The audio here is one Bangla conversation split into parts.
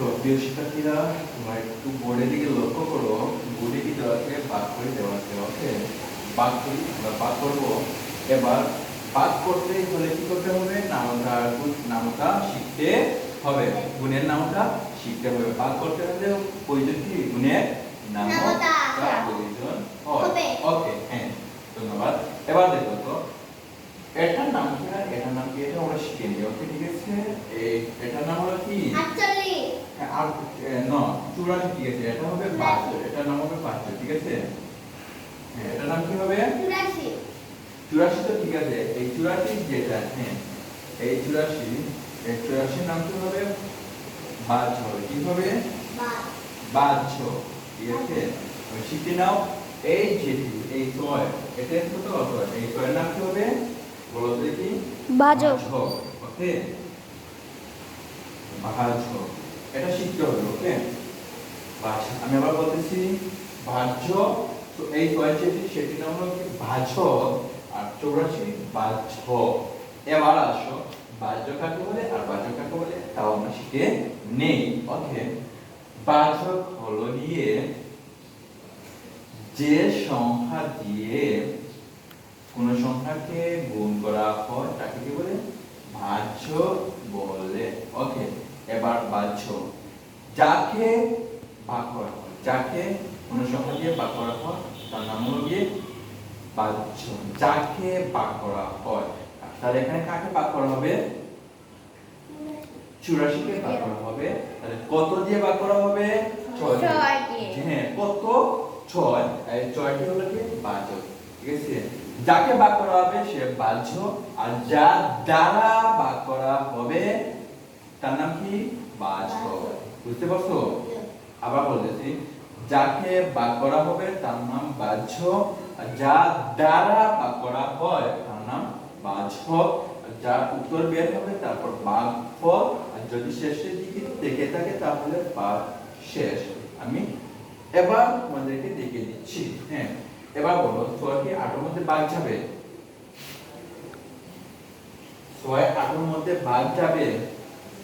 তো প্রিয় শিক্ষার্থীরা তোমরা একটু বোর্ডের দিকে লক্ষ্য করো। বোর্ডে কি দেওয়া আছে? বাদ করে দেওয়া আছে ওকে? বাদ করি আমরা বাদ করব। এবার বাদ করতে হলে কি করতে হবে? নামতা নামতা শিখতে হবে। গুণের নামতা শিখতে হবে। বাদ করতে হলে প্রয়োজন কি? গুণের নামতা নামতা। প্রয়োজন হবে। ওকে হ্যাঁ ধন্যবাদ। এবার দেখো তো এটার নাম কি? এটার নাম কি? এটা আমরা শিখে নিই ওকে? ঠিক আছে? এই এটার নাম হলো কি? হ্যাঁ, আর ন চুরাশি ঠিক আছে এটা হবে বাহাত্তর এটার নাম হবে বাহাত্তর ঠিক আছে? হ্যাঁ এটার নাম কি হবে? চুরাশি। তো ঠিক আছে এই চুরাশি যেটা হ্যাঁ এই চুরাশি এই চুরাশির নাম কি হবে? বাজ কি হবে? বাদ ঠিক আছে? শিখে নাও এই যেটি এই ছয় এটা কত অর্থ এই ছয়ের নাম কি হবে? বলো দেখি। বাজক ওকে? এটা শিখতে হবে ওকে বাজ আমি আবার বলতেছি, ভাজ্য, তো এই ছয় সেটি নাম হলো কি? ভাজ আর চৌরাশি বাজ এবার আসো বাজ্য কাকে বলে আর বাজ্য কাকে বলে? তাও আমরা শিখে নেই। ওকে। বাচক হলো গিয়ে যে সংখ্যা দিয়ে কোন সংখ্যাকে গুণ করা হয়, তাকে কি বলে? ভাজ্য বলে। ওকে। এবার বাহ্য। যাকে ভাগ করা হয় যাকে কোন সংখ্যা দিয়ে ভাগ করা হয় তার নাম হলো গিয়ে বাহ্য। যাকে ভাগ করা হয় তাহলে এখানে কাকে ভাগ করা হবে? ভাগ করা হবে? তাহলে কত দিয়ে ভাগ করা হবে? ছয়। হ্যাঁ কত? ছয়। ছয়টি হলো কি বাচক ঠিক আছে? যাকে ভাগ করা হবে সে বাহ্য আর যা দ্বারা ভাগ করা হবে তার নাম কি? বাচক বুঝতে পারছ? আবার বলতেছি যাকে ভাগ করা হবে তার নাম বাহ্য আর যা দ্বারা ভাগ করা হয় তার নাম বাহ্য যার উত্তর বের হবে তারপর ফল আর যদি শেষের দিকে দেখে থাকে তাহলে ভাগ শেষ। আমি এবার তোমাদেরকে দেখিয়ে দিচ্ছি হ্যাঁ? এবার বলো ছয় কি আটের মধ্যে ভাগ যাবে? ছয় আটের মধ্যে ভাগ যাবে?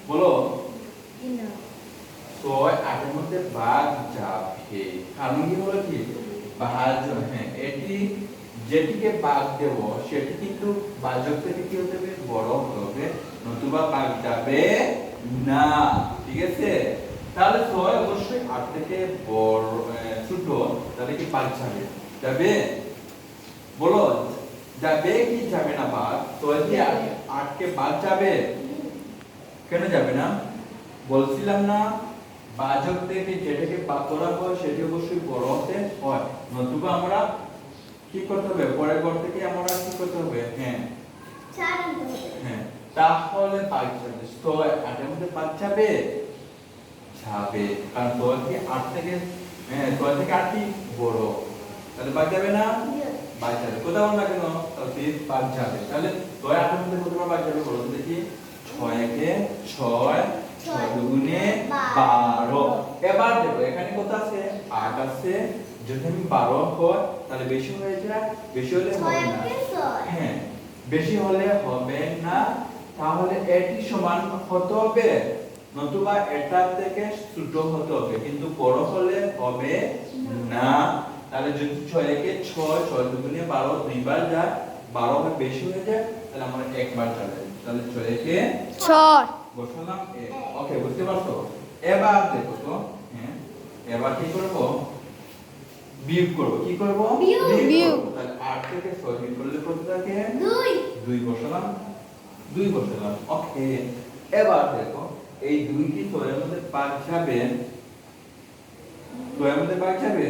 বলো। ছয় আটের মধ্যে ভাগ যাবে। কারণ কি হলো কি? ভাজ্য হ্যাঁ। এটি যেটিকে ভাগ দেব সেটি কিন্তু ভাজক থেকে কি হতে হবে? বড় হতে হবে। নতুবা ভাগ যাবে না। ঠিক আছে? তাহলে ছয় অবশ্যই আট থেকে বড় ছোট তাহলে কি ভাগ যাবে? যাবে? বলো যাবে কি যাবে না ভাগ ছয় দিয়ে আট- আটকে ভাগ যাবে? কেন যাবে না? বলছিলাম না বাজক থেকে যেটাকে ভাগ করা হয় সেটি অবশ্যই বড় হতে হয়। নতুবা আমরা কি করতে হবে? পরের ঘর থেকে আমরা কি করতে হবে? হ্যাঁ। হ্যাঁ। তাহলে পাঁচ যাবে। তো আটের মধ্যে পাঁচ যাবে? যাবে। কারণ দশ কি আট থেকে হ্যাঁ দশ থেকে আট কি? বড়। তাহলে পাঁচ যাবে না? পাঁচ যাবে। কোথাও না কেন? তাহলে পাঁচ যাবে। তাহলে দশ আটের মধ্যে কতবার পাঁচ যাবে। বলো দেখি। ছয় একে ছয় ছয় দুগুণে বারো। এবার দেখো এখানে কত আছে? আট আছে। যদি আমি বারো হয় তাহলে বেশি হয়ে যায়? বেশি হলে হবে না। হ্যাঁ বেশি হলে হবে না। তাহলে এটি সমান হতে হবে। নতুবা এটা থেকে ছোট হতে হবে কিন্তু বড় হলে হবে না। তাহলে যদি ছয় একে ছয় ছয় দুগুণে বারো দুইবার যায় বারো বেশি হয়ে যায় তাহলে আমরা একবার যাবে তাহলে ছয় একে ছয়। বসালাম ওকে বুঝতে পারছ? এবার দেখো তো হ্যাঁ এবার কি করব? বিয়োগ করব। কি করব? বিয়োগ। তাহলে 8 থেকে 6 বিয়োগ করলে কত থাকে? দুই। দুই বসালাম। দুই বসালাম। ওকে এবার দেখো এই দুই কি ছয়ের মধ্যে পাঁচ যাবে? ছয়ের মধ্যে পাঁচ যাবে?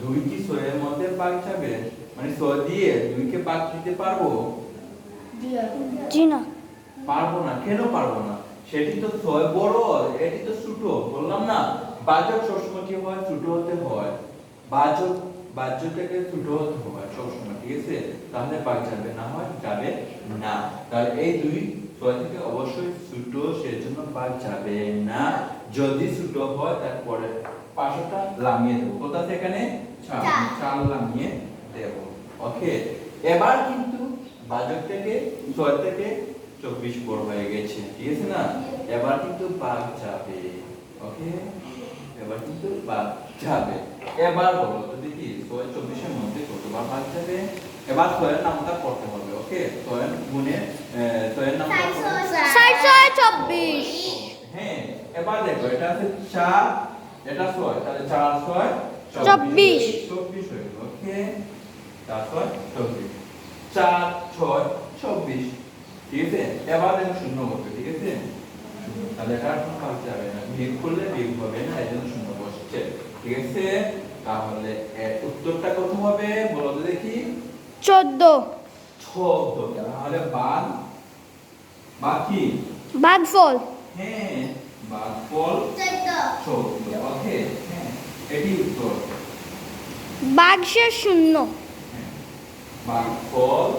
দুই কি ছয়ের মধ্যে পাঁচ যাবে? মানে ছয় দিয়ে দুইকে পাঁচ দিতে পারব? জি না পারব না কেন পারব না? সেটি তো ছয় বড় এটি তো ছোট বললাম না? বাজক সবসময় কি হয়? ছোট হতে হয়। ছোট হতে হয় সবসময় ঠিক আছে? তাহলে পাক যাবে না হয়? যাবে না। তাহলে এই দুই ছয় থেকে অবশ্যই ছোট সেজন্য পাক যাবে না। যদি ছোট হয় তারপরে পাঁচটা লামিয়ে দেবো। কোথা চার। চার লামিয়ে দেব। ওকে এবার কিন্তু বাজক থেকে ছয় থেকে চব্বিশ বড় হয়ে গেছে ঠিক আছে না? এবার কিন্তু বাঘ যাবে ওকে এবার কিন্তু বাঘ যাবে। এবার বলো তো দেখি ছয় চব্বিশের মধ্যে কতবার বাঘ যাবে? এবার ছয়ের নামটা পড়তে হবে ওকে ছয়ের গুণে ছয়ের নামটা ছয় চব্বিশ। হ্যাঁ এবার দেখো এটা আছে চার এটা ছয় তাহলে চার ছয় চব্বিশ। চব্বিশ হয়ে গেল ওকে চার ছয় চব্বিশ। চার ছয় চব্বিশ ঠিক আছে? এবার দেখো শূন্য করবে ঠিক আছে? তাহলে এটা আর যাবে না। বিয়োগ করলে বিয়োগ হবে না এই জন্য শূন্য বসছে। ঠিক আছে? তাহলে এর উত্তরটা কত হবে? বলো তো দেখি। চোদ্দ। চোদ্দ। তাহলে বাদ বাকি? বাঘফল হ্যাঁ বাদ ফল চোদ্দ। ওকে হ্যাঁ এটি উত্তর। বাঘশের শূন্য। বাদ ফল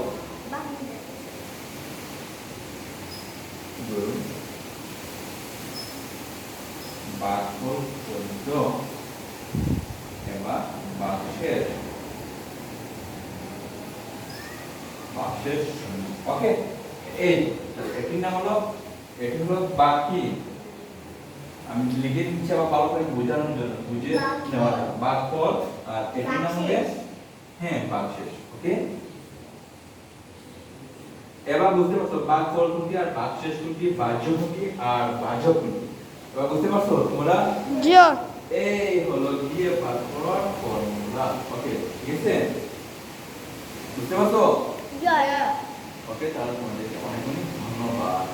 চৌদ্দ এবার বাক্সের বাক্সের ওকে এই এটির নাম হলো এটি হলো বাকি আমি লিখে দিচ্ছি আবার ভালো করে বোঝানোর জন্য বুঝে। নেওয়া বাক্য আর এটির নাম হবে হ্যাঁ বাক্সেস ওকে? এবার বুঝতে পারছ কোনটি আর বাহ্য কোনটি আর কোনটি এবার বুঝতে পারছ তোমরা? এই হলো গিয়ে বাদ করার ফর্মুলা ওকে ঠিক আছে? বুঝতে পারছ? ওকে তাহলে তোমাদেরকে অনেক অনেক ধন্যবাদ।